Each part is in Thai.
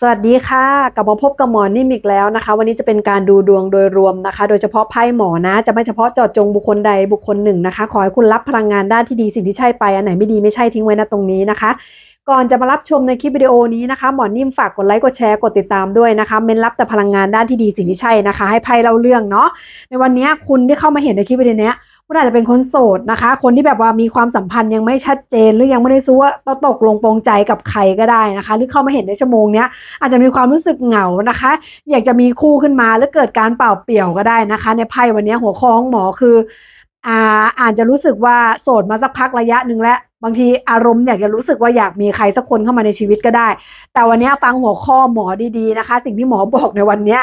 สวัสดีค่ะ กลับมาพบกับหมอนิ่มอีกแล้วนะคะ วันนี้จะเป็นการดูดวงโดยรวมนะคะ โดยเฉพาะไพ่หมอนะ จะไม่เฉพาะเจาะจงบุคคลใดบุคคลหนึ่งนะคะ ขอให้คุณรับพลังงานด้านที่ดีสิ่งที่ใช่ไปอันไหนไม่ดีไม่ใช่ทิ้งไว้นะตรงนี้นะคะ ก่อนจะมารับชมในคลิปวิดีโอนี้นะคะหมอนิ่มฝากกดไลค์กดแชร์กดติดตามด้วยนะคะเมนรับแต่พลังงานด้านที่ดีสิ่งที่ใช่นะคะ ให้ไพ่เล่าเรื่องเนาะในวันนี้คุณที่เข้ามาเห็นในคลิปวิดีโอนี้ คุณอาจจะเป็นคนโสดนะคะ คนที่แบบว่ามีความสัมพันธ์ยังไม่ชัดเจน หรือยังไม่ได้รู้ว่าต้องตกลงปรงใจกับใครก็ได้นะคะ หรือเข้ามาเห็นในชั่วโมงเนี้ยอาจจะมีความรู้สึกเหงานะคะ อยากจะมีคู่ขึ้นมาแล้วเกิดการเป่าเปี่ยวก็ได้นะคะ ในไพ่วันนี้หัวข้อของหมอคืออ่าอาจจะรู้สึกว่าโสดมาสักพักระยะหนึ่งแล้วบางทีอารมณ์อยากจะรู้สึกว่าอยากมีใครสักคนเข้ามาในชีวิตก็ได้ แต่วันนี้ฟังหัวข้อหมอดีๆนะคะ สิ่งที่หมอบอกในวันนี้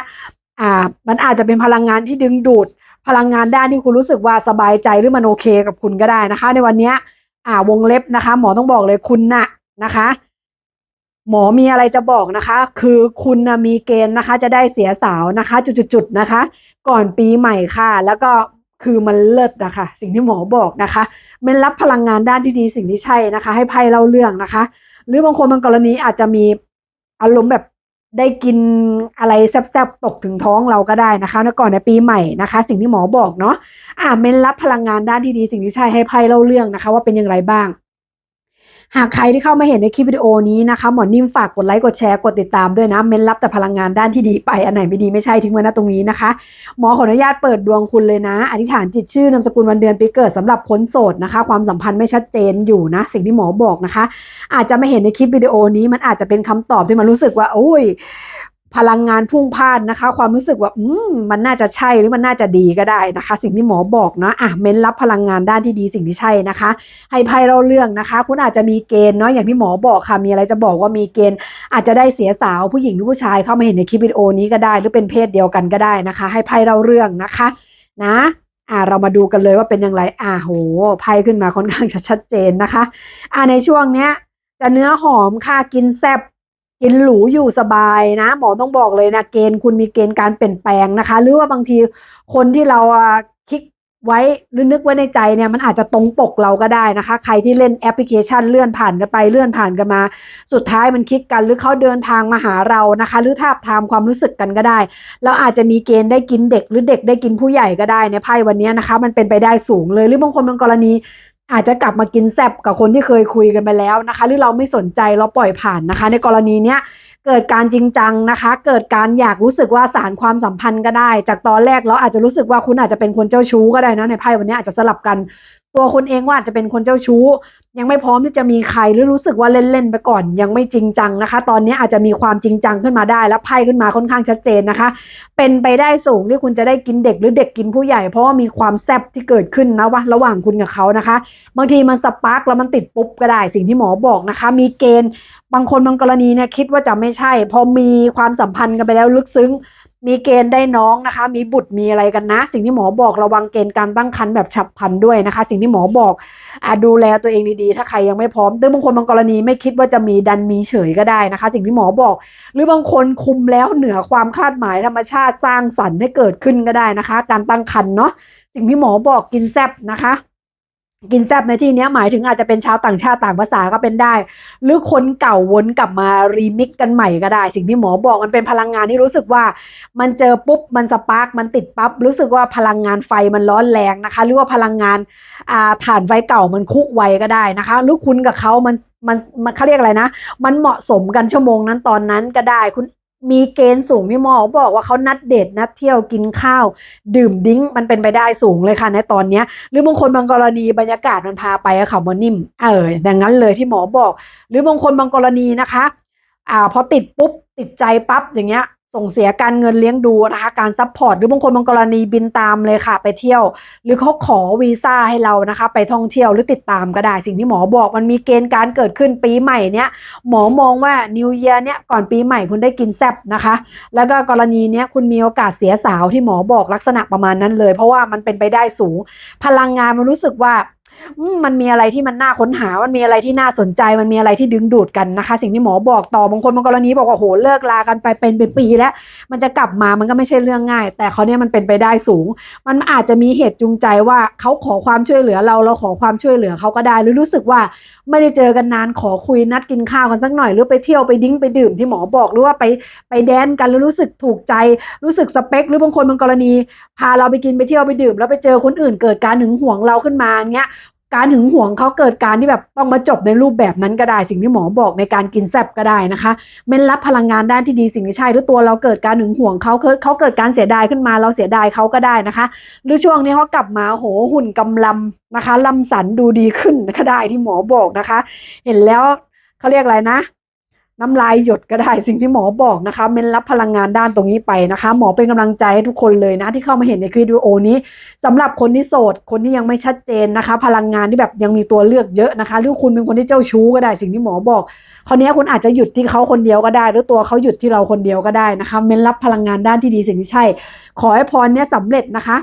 อ่ามันอาจจะเป็นพลังงานที่ดึงดูด พลังงานด้านที่คุณรู้สึกว่าสบายใจหรือมันโอเคกับคุณก็ได้นะคะ ในวันนี้อ่าวงเล็บนะคะ หมอต้องบอกเลยคุณน่ะนะคะ หมอมีอะไรจะบอกนะคะ คือคุณนะมีเกณฑ์นะคะ จะได้เสียสาวนะคะ จุดๆนะคะ ก่อนปีใหม่ค่ะ แล้วก็คือมันเลิศนะคะ สิ่งที่หมอบอกนะคะมันรับพลังงานด้านที่ดีสิ่งที่ใช่นะคะ ให้ไพ่เล่าเรื่องนะคะ หรือบางคนบางกรณีอาจจะมีอารมณ์แบบ ได้กินอะไรแซ่บๆตกถึงท้องเราก็ได้นะคะในก่อนในปีใหม่นะคะ สิ่งที่หมอบอกเนาะอ่าเมนรับพลังงานด้านที่ดีสิ่งที่ใช่ให้ไพ่เล่าเรื่องนะคะ ว่าเป็นอย่างไรบ้าง หากใครที่เข้ามาเห็นในคลิปวิดีโอนี้นะคะหมอนิ่มฝากกดไลค์กดแชร์กดติดตามด้วยนะ เมนรับแต่พลังงานด้านที่ดีไปอันไหนไม่ดีไม่ใช่ทิ้งไว้นะตรงนี้นะคะ หมอขออนุญาตเปิดดวงคุณเลยนะ อธิษฐานจิตชื่อนามสกุลวันเดือนปีเกิดสำหรับคนโสดนะคะ ความสัมพันธ์ไม่ชัดเจนอยู่นะ สิ่งที่หมอบอกนะคะ อาจจะไม่เห็นในคลิปวิดีโอนี้มันอาจจะเป็นคำตอบที่มันรู้สึกว่าโอ้ย พลังงานพุ่งพล่านนะคะ ความรู้สึกว่าอืมมันน่าจะใช่หรือมันน่าจะดีก็ได้นะคะ สิ่งที่หมอบอกเนาะอะเม้นรับพลังงานด้านที่ดีสิ่งที่ใช่นะคะ ให้ไพ่เราเรื่องนะคะ คุณอาจจะมีเกณฑ์เนาะอย่างที่หมอบอกค่ะมีอะไรจะบอกว่ามีเกณฑ์ อาจจะได้เสียสาวผู้หญิงหรือผู้ชายเข้ามาเห็นในคลิปวิดีโอนี้ก็ได้ หรือเป็นเพศเดียวกันก็ได้นะคะ ให้ไพ่เราเรื่องนะคะ นะอ่าเรามาดูกันเลยว่าเป็นอย่างไรอ่าโหไพ่ขึ้นมาค่อนข้างจะชัดเจนนะคะ อ่าในช่วงเนี้ยจะเนื้อหอมค่ะกินแซ่บ กินหรูอยู่สบายนะหมอต้องบอกเลยนะเกณฑ์คุณมีเกณฑ์การเปลี่ยนแปลงนะคะ หรือว่าบางทีคนที่เราอะคลิกไว้หรือนึกไว้ในใจเนี่ยมันอาจจะตรงปกเราก็ได้นะคะ ใครที่เล่นแอปพลิเคชันเลื่อนผ่านกันไปเลื่อนผ่านกันมา สุดท้ายมันคลิกกันหรือเขาเดินทางมาหาเรานะคะ หรือทาบทามความรู้สึกกันก็ได้แล้วอาจจะมีเกณฑ์ได้กินเด็ก หรือเด็กได้กินผู้ใหญ่ก็ได้ในไพ่วันนี้นะคะ มันเป็นไปได้สูงเลยหรือบางคนบางกรณี อาจจะกลับมากินแซบกับคนที่เคยคุยกันไปแล้วนะคะ หรือเราไม่สนใจเราปล่อยผ่านนะคะ ในกรณีเนี้ยเกิดการจริงจังนะคะ เกิดการอยากรู้สึกว่าสารความสัมพันธ์ก็ได้ จากตอนแรกเราอาจจะรู้สึกว่าคุณอาจจะเป็นคนเจ้าชู้ก็ได้นะในไพ่วันนี้อาจจะสลับกัน ตัวคุณเองว่าอาจจะเป็นคนเจ้าชู้ ยังไม่พร้อมที่จะมีใครหรือรู้สึกว่าเล่นๆไปก่อน ยังไม่จริงจังนะคะ ตอนนี้อาจจะมีความจริงจังขึ้นมาได้ แล้วไพ่ขึ้นมาค่อนข้างชัดเจนนะคะ เป็นไปได้สูงที่คุณจะได้กินเด็กหรือเด็กกินผู้ใหญ่ เพราะว่ามีความแซบที่เกิดขึ้นนะว่าระหว่างคุณกับเขานะคะ บางทีมันสปาร์กแล้วมันติดปุ๊บก็ได้สิ่งที่หมอบอกนะคะ มีเกณฑ์บางคนบางกรณีเนี่ยคิดว่าจะไม่ใช่ พอมีความสัมพันธ์กันไปแล้วลึกซึ้ง มีเกณฑ์ได้น้องนะคะ มีบุตรมีอะไรกันนะ สิ่งที่หมอบอกระวังเกณฑ์การตั้งครรภ์แบบฉับพลันด้วยนะคะ สิ่งที่หมอบอกอดูแลตัวเองดีๆ ถ้าใครยังไม่พร้อมหรือบางคนบางกรณีไม่คิดว่าจะมีดันมีเฉยก็ได้นะคะ สิ่งที่หมอบอก หรือบางคนคุมแล้วเหนือความคาดหมายธรรมชาติสร้างสรรค์ให้เกิดขึ้นก็ได้นะคะ การตั้งครรภ์เนาะสิ่งที่หมอบอกกินแซบนะคะ กินแซบในที่นี้หมายถึงอาจจะเป็นชาวต่างชาติต่างภาษาก็เป็นได้ หรือคนเก่าวนกลับมารีมิกกันใหม่ก็ได้ สิ่งที่หมอบอกมันเป็นพลังงานที่รู้สึกว่า มันเจอปุ๊บมันสปาร์กมันติดปั๊บรู้สึกว่าพลังงานไฟมันร้อนแรงนะคะ หรือว่าพลังงานอ่าฐานไฟเก่ามันคุไวก็ได้นะคะหรือคุณกับเขามันมันมันเขาเรียกอะไรนะ มันเหมาะสมกันชั่วโมงนั้นตอนนั้นก็ได้คุณ มีเกณฑ์สูงที่หมอบอกว่าเขานัดเดทนัดเที่ยวกินข้าว ดื่มดิ้งมันเป็นไปได้สูงเลยค่ะในตอนเนี้ยหรือบางคนบางกรณีบรรยากาศมันพาไปอะค่ะหมอนิ่มเออดังนั้นเลยที่หมอบอก หรือบางคนบางกรณีนะคะ อ่าพอติดปุ๊บติดใจปั๊บอย่างเงี้ย ส่งเสียการเงินเลี้ยงดูนะคะการซัพพอร์ตหรือบางคนบางกรณีบินตามเลยค่ะ ไปเที่ยว หรือเขาขอวีซ่าให้เรานะคะ ไปท่องเที่ยวหรือติดตามก็ได้ สิ่งที่หมอบอกมันมีเกณฑ์การเกิดขึ้นปีใหม่เนี้ยหมอมองว่า New Year เนี้ยก่อนปีใหม่คุณได้กินแซบนะคะ แล้วก็กรณีเนี้ยคุณมีโอกาสเสียสาวที่หมอบอกลักษณะประมาณนั้นเลย เพราะว่ามันเป็นไปได้สูง พลังงานมันรู้สึกว่า มันมีอะไรที่มันน่าค้นหา มันมีอะไรที่น่าสนใจ มันมีอะไรที่ดึงดูดกันนะคะ สิ่งที่หมอบอกต่อบางคนบางกรณีบอกว่าโหเลิกลากันไปเป็นเป็นปีแล้ว มันจะกลับมามันก็ไม่ใช่เรื่องง่าย แต่เขาเนี่ยมันเป็นไปได้สูง มันอาจจะมีเหตุจูงใจว่าเขาขอความช่วยเหลือเราเราขอความช่วยเหลือเขาก็ได้ หรือรู้สึกว่าไม่ได้เจอกันนานขอคุยนัดกินข้าวกันสักหน่อย หรือไปเที่ยวไปดิ้งไปดื่มที่หมอบอกหรือว่าไปไปแดนกันแล้วรู้สึกถูกใจ รู้สึกสเปค หรือบางคนบางกรณี พาเราไปกินไปเที่ยวไปดื่ม แล้วไปเจอคนอื่นเกิดการหึงหวงเราขึ้นมาเงี้ย การหึงหวงเขาเกิดการที่แบบต้องมาจบในรูปแบบนั้นก็ได้ สิ่งที่หมอบอกในการกินแซบก็ได้นะคะเม้นรับพลังงานด้านที่ดีสิ่งที่ใช่หรือตัวเราเกิดการหึงหวงเขาเขาเกิดการเสียดายขึ้นมาเราเสียดายเขาก็ได้นะคะ หรือช่วงนี้เขากลับมาโหหุ่นกำลำนะคะลำสันดูดีขึ้นก็ได้ที่หมอบอกนะคะ เห็นแล้วเขาเรียกอะไรนะ น้ำลายหยดก็ได้สิ่งที่หมอบอกนะคะเม้นรับพลังงานด้านตรงนี้ไปนะคะ หมอเป็นกำลังใจให้ทุกคนเลยนะที่เข้ามาเห็นในคลิปวิดีโอนี้สำหรับคนที่โสดคนที่ยังไม่ชัดเจนนะคะ พลังงานที่แบบยังมีตัวเลือกเยอะนะคะหรือคุณเป็นคนที่เจ้าชู้ก็ได้สิ่งที่หมอบอกคราวนี้คุณอาจจะหยุดที่เขาคนเดียวก็ได้ หรือตัวเขาหยุดที่เราคนเดียวก็ได้นะคะเม้นรับพลังงานด้านที่ดีสิ่งที่ใช่ ขอให้พรเนี้ยสำเร็จนะคะ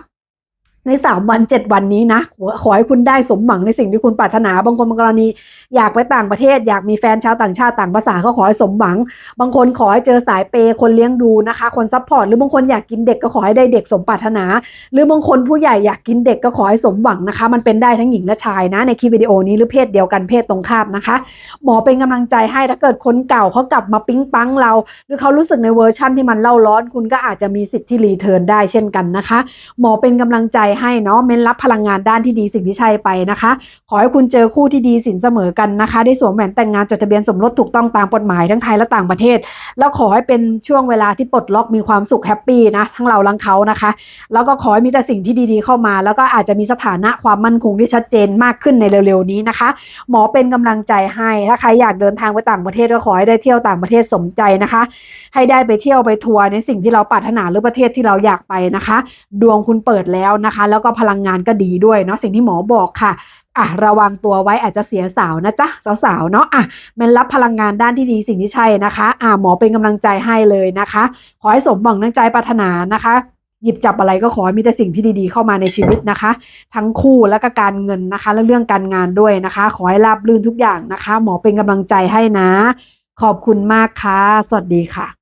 ในสามวันเจ็ดวันนี้นะขอขอให้คุณได้สมหวังในสิ่งที่คุณปรารถนาบางคนบางกรณี อยากไปต่างประเทศ อยากมีแฟนชาวต่างชาติต่างภาษาก็ขอให้สมหวัง บางคนขอให้เจอสายเปย์คนเลี้ยงดูนะคะ คนซัพพอร์ตหรือบางคนอยากกินเด็กก็ขอให้ได้เด็กสมปรารถนา หรือบางคนผู้ใหญ่อยากกินเด็กก็ขอให้สมหวังนะคะ มันเป็นได้ทั้งหญิงและชายนะ ในคลิปวิดีโอนี้หรือเพศเดียวกันเพศตรงข้ามนะคะ หมอเป็นกำลังใจให้ถ้าเกิดคนเก่าเขากลับมาปิ๊งปังเรา หรือเขารู้สึกในเวอร์ชั่นที่มันเล่าร้อน คุณก็อาจจะมีสิทธิ์ที่รีเทิร์นได้เช่นกันนะคะ หมอเป็นกำลังใจให้เนาะเม้นรับพลังงานด้านที่ดีสิ่งที่ใช่ไปนะคะ ขอให้คุณเจอคู่ที่ดีสินเสมอกันนะคะ ได้สวมแหวนแต่งงานจดทะเบียนสมรสถูกต้องตามกฎหมายทั้งไทยและต่างประเทศ แล้วขอให้เป็นช่วงเวลาที่ปลดล็อกมีความสุขแฮปปี้นะทั้งเราทั้งเขานะคะ แล้วก็ขอให้มีแต่สิ่งที่ดีๆเข้ามา แล้วก็อาจจะมีสถานะความมั่นคงที่ชัดเจนมากขึ้นในเร็วๆนี้นะคะ หมอเป็นกำลังใจให้ถ้าใครอยากเดินทางไปต่างประเทศก็ขอให้ได้เที่ยวต่างประเทศสมใจนะคะ ให้ได้ไปเที่ยวไปทัวร์ในสิ่งที่เราปรารถนาหรือประเทศที่เราอยากไปนะคะ ดวงคุณเปิดแล้วนะคะแล้วก็พลังงานก็ดีด้วยเนาะสิ่งที่หมอบอกค่ะอะระวังตัวไว้อาจจะเสียสาวนะจ๊ะสาวๆเนาะอะมันรับพลังงานด้านที่ดีสิ่งที่ใช่นะคะ อะหมอเป็นกำลังใจให้เลยนะคะ ขอให้สมหวังดังใจปรารถนานะคะหยิบจับอะไรก็ขอให้มีแต่สิ่งที่ดีๆเข้ามาในชีวิตนะคะ ทั้งคู่และก็การเงินนะคะ และเรื่องการงานด้วยนะคะ ขอให้ราบรื่นทุกอย่างนะคะ หมอเป็นกำลังใจให้นะ ขอบคุณมากค่ะ สวัสดีค่ะ